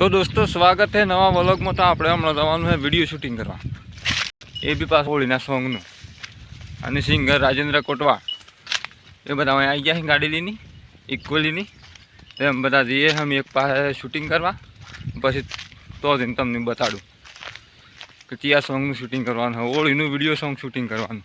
તો દોસ્તો, સ્વાગત છે નવા વ્લોગમાં. તો આપણે હમણાં જવાનું છે વીડિયો શૂટિંગ કરવા. એ બી પાસ હોળીના સોંગનું અને સિંગર રાજેન્દ્ર કોટવા એ બધા અહીં આવી ગયા છે ગાડી લઈને ઇક્વલીની એમ બધા જઈએ, અમે એક પાસે શૂટિંગ કરવા. પછી તો જઈને તમને બતાડું કે ચિયા સોંગનું શૂટિંગ કરવાનું હોય હોળીનું વીડિયો સોંગ શૂટિંગ કરવાનું.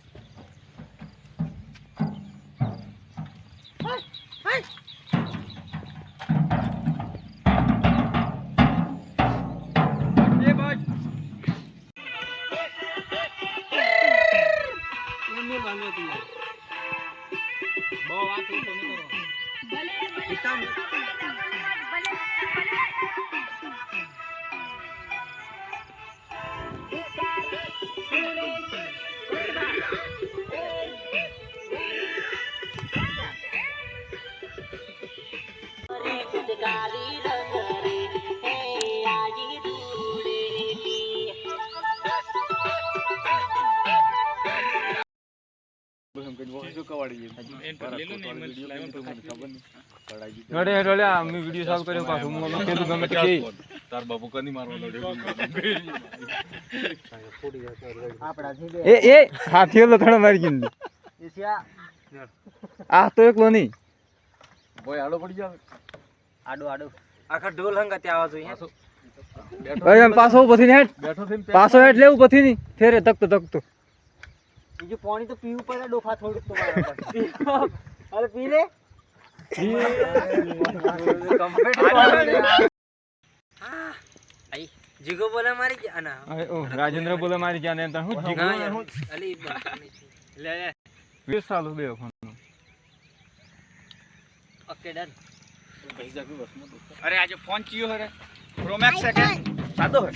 હું કા બેઠો તું પિચકારી નડે હેડોલે અમે વિડિયો ચાલુ કર્યો પાછું હું અમે કીધું ગમે તે તાર બાપુ કની મારવાનો એ એ હાથીઓ લથણ મારી ગયો આ તો એકલો નહીં. ભાઈ આડો પડી જાવ આડો આડો. આખા ઢોલ હંગા ત્યાં આવવા જોઈએ પાછો પછી ને હેડ બેઠો થઈને પાછો હેઠ લેવું પછી નહીં ફેરે તકતો તકતો. બીજું પાણી તો પીવું પડે ડોફા થોડુંક તો અરે પી. લે. જીગો બોલે મારી ગયા. ના ઓ રાજેન્દ્ર બોલે મારી ગયા ને તાર. હું જીગો? ના હું અલી લે લે. વીસ સાલ બે ફોન ઓકે ડન. અરે આજે ફોન ચિયો હરે પ્રોમેક્સ હે કે? સાદો હે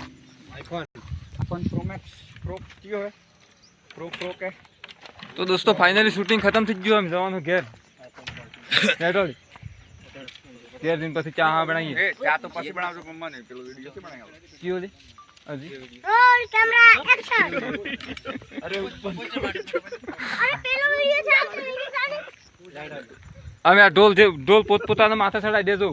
iPhone iPhone pro max pro ચિયો હે. પ્રો પ્રો કે તો દોસ્તો ફાઇનલી શૂટિંગ ખતમ થઈ ગયું એમ જવાનું ઘેર હેડોળી તેર દિન પછી ચા બનાવીએ એ ચા તો પછી બનાવજો મમ્મા ને પેલો વિડિયો છે બનાવ્યો કયો લે હજી રોલ કેમેરા એક્શન અરે ઉપર અરે પેલો વિડિયો ચાલતો વિડિયો ચાલે અમે આ ઢોલ જે ઢોલ પોતપોતાના માથે ચડાવી દેજો